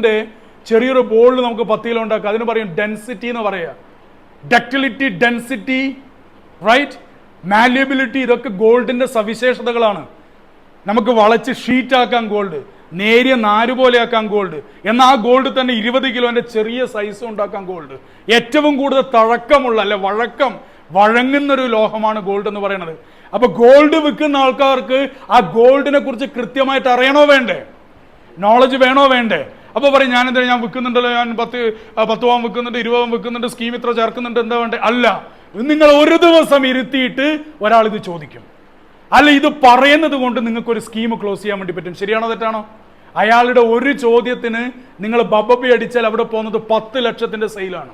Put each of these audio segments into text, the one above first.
ന്റെ ചെറിയൊരു ബോളിൽ നമുക്ക് പത്ത് കിലോ അതിന് പറയും ഡെൻസിറ്റി എന്ന് പറയുക. ഡക്ടിലിറ്റി ഡെൻസിറ്റി റൈറ്റ് മാല്യബിലിറ്റി ഇതൊക്കെ ഗോൾഡിന്റെ സവിശേഷതകളാണ്. നമുക്ക് വളച്ച് ഷീറ്റാക്കാം ഗോൾഡ് നേരിയ നാര് പോലെ ആക്കാം ഗോൾഡ് എന്നാൽ ആ ഗോൾഡ് തന്നെ ഇരുപത് കിലോന്റെ ചെറിയ സൈസ് ഉണ്ടാക്കാം ഗോൾഡ് ഏറ്റവും കൂടുതൽ തഴക്കമുള്ള അല്ലെ വഴക്കം വഴങ്ങുന്നൊരു ലോഹമാണ് ഗോൾഡ് എന്ന് പറയുന്നത്. അപ്പൊ ഗോൾഡ് വിൽക്കുന്ന ആൾക്കാർക്ക് ആ ഗോൾഡിനെ കുറിച്ച് കൃത്യമായിട്ട് അറിയണോ വേണ്ടേ? നോളജ് വേണോ വേണ്ടേ? അപ്പൊ പറയും ഞാൻ എന്താ ഞാൻ വിൽക്കുന്നുണ്ടല്ലോ? ഞാൻ പത്ത് പത്ത് പവൻ വിൽക്കുന്നുണ്ട് ഇരുപത് പവൻ വിൽക്കുന്നുണ്ട് സ്കീം ഇത്ര ചേർക്കുന്നുണ്ട് എന്താ വേണ്ടേ? അല്ല നിങ്ങൾ ഒരു ദിവസം ഇരുത്തിയിട്ട് ഒരാൾ ഇത് ചോദിക്കും. അല്ല ഇത് പറയുന്നത് കൊണ്ട് നിങ്ങൾക്ക് ഒരു സ്കീം ക്ലോസ് ചെയ്യാൻ വേണ്ടി പറ്റും. ശരിയാണോ തെറ്റാണോ? അയാളുടെ ഒരു ചോദ്യത്തിന് നിങ്ങൾ ബബബി അടിച്ചാൽ അവിടെ പോകുന്നത് പത്ത് ലക്ഷത്തിന്റെ സെയിലാണ്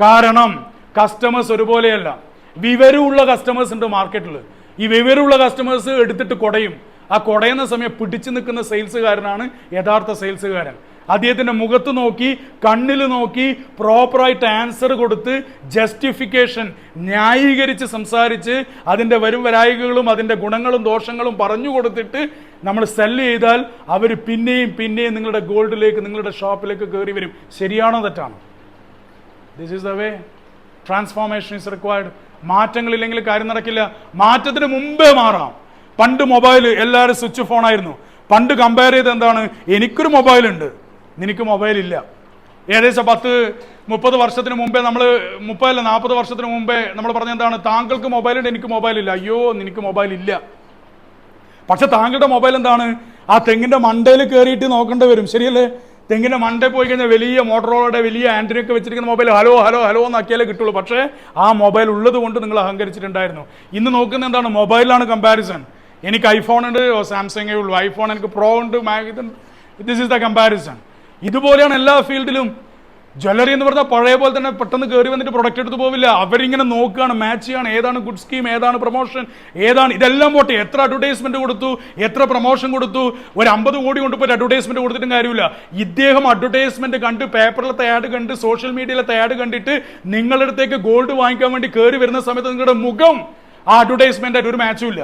കാരണം കസ്റ്റമേഴ്സ് ഒരുപോലെയല്ല. വിവരമുള്ള കസ്റ്റമേഴ്സ് ഉണ്ട് മാർക്കറ്റിൽ ഈ വിവരമുള്ള കസ്റ്റമേഴ്സ് എടുത്തിട്ട് കുടയും. ആ കുടയുന്ന സമയം പിടിച്ചു നിൽക്കുന്ന സെയിൽസുകാരനാണ് യഥാർത്ഥ സെയിൽസുകാരൻ. അദ്ദേഹത്തിന്റെ മുഖത്ത് നോക്കി കണ്ണിൽ നോക്കി പ്രോപ്പറായിട്ട് ആൻസർ കൊടുത്ത് ജസ്റ്റിഫിക്കേഷൻ ന്യായീകരിച്ച് സംസാരിച്ച് അതിന്റെ വരും വരായികകളും അതിന്റെ ഗുണങ്ങളും ദോഷങ്ങളും പറഞ്ഞു കൊടുത്തിട്ട് നമ്മൾ സെല്ല് ചെയ്താൽ അവർ പിന്നെയും പിന്നെയും നിങ്ങളുടെ ഗോൾഡിലേക്ക് നിങ്ങളുടെ ഷോപ്പിലേക്ക് കയറി വരും. ശരിയാണോ തെറ്റാണോ? This is the way transformation is required മാറ്റങ്ങളില്ലെങ്കിൽ കാര്യം നടക്കില്ല. മാറ്റത്തിന് മുമ്പേ മാറാം. പണ്ട് മൊബൈൽ എല്ലാവരും സ്വിച്ച് ഫോൺ ആയിരുന്നു പണ്ട് കമ്പയർ ചെയ്ത് എന്താണ്? എനിക്കൊരു മൊബൈൽ ഉണ്ട് നിനക്ക് മൊബൈൽ ഇല്ല ഏകദേശം പത്ത് മുപ്പത് വർഷത്തിന് മുമ്പേ നമ്മൾ മുപ്പതല്ല നാൽപ്പത് വർഷത്തിന് മുമ്പേ നമ്മൾ പറഞ്ഞ എന്താണ്? താങ്കൾക്ക് മൊബൈൽ ഉണ്ട് എനിക്ക് മൊബൈൽ ഇല്ല അയ്യോ നിനക്ക് മൊബൈൽ ഇല്ല പക്ഷെ താങ്കളുടെ മൊബൈൽ എന്താണ്? ആ തെങ്ങിന്റെ മണ്ടയിൽ കയറിയിട്ട് നോക്കേണ്ടി വരും. ശരിയല്ലേ? തെങ്ങിന്റെ മണ്ടയിൽ പോയി കഴിഞ്ഞാൽ വലിയ മോട്ടറോളയുടെ വലിയ ആന്റിന ഒക്കെ വെച്ചിരിക്കുന്ന മൊബൈൽ ഹലോ ഹലോ ഹലോ എന്നാക്കിയാലേ കിട്ടുള്ളൂ. പക്ഷേ ആ മൊബൈൽ ഉള്ളത് കൊണ്ട് നിങ്ങൾ അഹങ്കരിച്ചിട്ടുണ്ടായിരുന്നു. ഇന്ന് നോക്കുന്ന എന്താണ്? മൊബൈലാണ് കമ്പാരിസൺ എനിക്ക് ഐഫോൺ ഉണ്ട് സാംസങ്ങേ ഉള്ളൂ. ഐഫോൺ എനിക്ക് പ്രോ ഉണ്ട് ദിസ് ഇസ് ദ കമ്പാരിസൺ ഇതുപോലെയാണ് എല്ലാ ഫീൽഡിലും. ജ്വല്ലറി എന്ന് പറഞ്ഞാൽ പഴയ പോലെ തന്നെ പെട്ടെന്ന് കയറി വന്നിട്ട് പ്രൊഡക്റ്റ് എടുത്ത് പോവില്ല. അവരിങ്ങനെ നോക്കുകയാണ് മാച്ച് ചെയ്യാണ് ഏതാണ് ഗുഡ് സ്കീം ഏതാണ് പ്രൊമോഷൻ ഏതാണ് ഇതെല്ലാം പോട്ടെ. എത്ര അഡ്വർടൈസ്മെന്റ് കൊടുത്തു എത്ര പ്രൊമോഷൻ കൊടുത്തു. ഒരു അമ്പത് കോടി കൊണ്ടുപോയി അഡ്വർടൈസ്മെന്റ് കൊടുത്തിട്ടും കാര്യമില്ല. ഇദ്ദേഹം അഡ്വർടൈസ്മെന്റ് കണ്ട് പേപ്പറിലെ ആഡ് കണ്ട് സോഷ്യൽ മീഡിയയിലെ ആഡ് കണ്ടിട്ട് നിങ്ങളുടെ അടുത്തേക്ക് ഗോൾഡ് വാങ്ങിക്കാൻ വേണ്ടി കയറി വരുന്ന സമയത്ത് നിങ്ങളുടെ മുഖം ആ അഡ്വർടൈസ്മെന്റ് ആയിട്ട് ഒരു മാച്ചും ഇല്ല.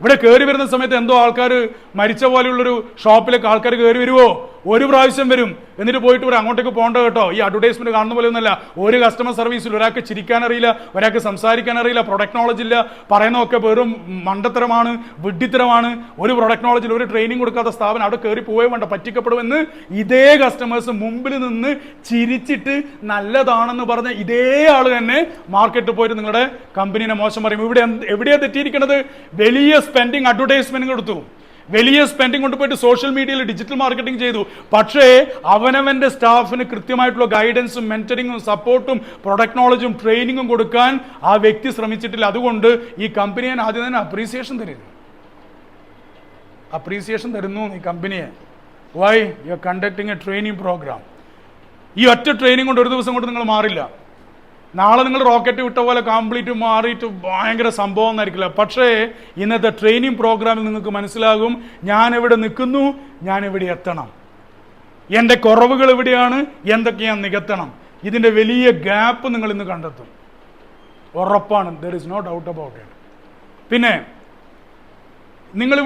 ഇവിടെ കയറി വരുന്ന സമയത്ത് എന്തോ ആൾക്കാർ മരിച്ച പോലെയുള്ളൊരു ഷോപ്പിലേക്ക് ആൾക്കാർ കയറി വരുമോ ഒരു പ്രാവശ്യം വരും. എന്നിട്ട് പോയിട്ട് ഒരു അങ്ങോട്ടേക്ക് പോകണ്ട കേട്ടോ. ഈ അഡ്വർടൈസ്മെന്റ് കാണുന്ന പോലെ ഒന്നല്ല ഒരു കസ്റ്റമർ സർവീസിൽ ഒരാൾക്ക് ചിരിക്കാൻ അറിയില്ല ഒരാൾക്ക് സംസാരിക്കാൻ അറിയില്ല പ്രൊഡക്റ്റ് നോളജ് ഇല്ല. പറയുന്നതൊക്കെ വെറും മണ്ടത്തരമാണ് വിഡ്ഢിത്തരമാണ്. ഒരു പ്രൊഡക്റ്റ് നോളജിൽ ഒരു ട്രെയിനിങ് കൊടുക്കാത്ത സ്ഥാപനം അവിടെ കയറി പോവേ വേണ്ട പറ്റിക്കപ്പെടുമെന്ന് ഇതേ കസ്റ്റമേഴ്സ് മുമ്പിൽ നിന്ന് ചിരിച്ചിട്ട് നല്ലതാണെന്ന് പറഞ്ഞ ഇതേ ആൾ തന്നെ മാർക്കറ്റിൽ പോയിട്ട് നിങ്ങളുടെ കമ്പനീനെ മോശം പറയും. ഇവിടെ എവിടെയാണ് തെറ്റിയിരിക്കുന്നത് വലിയ സ്പെൻഡിങ് അഡ്വർടൈസ്മെന്റ് കൊടുത്തു. വലിയ സ്പെൻഡിങ് കൊണ്ടുപോയിട്ട് സോഷ്യൽ മീഡിയയിൽ ഡിജിറ്റൽ മാർക്കറ്റിംഗ് ചെയ്തു. പക്ഷേ അവനവന്റെ സ്റ്റാഫിന് കൃത്യമായിട്ടുള്ള ഗൈഡൻസും മെന്ററിങ്ങും സപ്പോർട്ടും പ്രൊഡക്റ്റ് നോളജും ട്രെയിനിങ്ങും കൊടുക്കാൻ ആ വ്യക്തി ശ്രമിച്ചിട്ടില്ല. അതുകൊണ്ട് ഈ കമ്പനി ഞാൻ ആദ്യം തന്നെ അപ്രീസിയേഷൻ തരുന്നു. അപ്രീസിയേഷൻ തരുന്നു ഈ കമ്പനിയെ why you are conducting a training program ഈ ഒറ്റ ട്രെയിനിങ് കൊണ്ട് ഒരു ദിവസം കൊണ്ട് നിങ്ങൾ മാറില്ല. നാളെ നിങ്ങൾ റോക്കറ്റ് വിട്ട പോലെ കംപ്ലീറ്റ് മാറിയിട്ട് ഭയങ്കര സംഭവം എന്നായിരിക്കില്ല പക്ഷേ ഇന്നത്തെ ട്രെയിനിങ് പ്രോഗ്രാമിൽ നിങ്ങൾക്ക് മനസ്സിലാകും ഞാൻ എവിടെ നിൽക്കുന്നു ഞാൻ എവിടെ എത്തണം. എന്റെ കുറവുകൾ എവിടെയാണ് എന്തൊക്കെ ഞാൻ നികത്തണം. ഇതിന്റെ വലിയ ഗ്യാപ്പ് നിങ്ങൾ ഇന്ന് കണ്ടെത്തും. ഉറപ്പാണ് there is no doubt about it പിന്നെ നിങ്ങൾ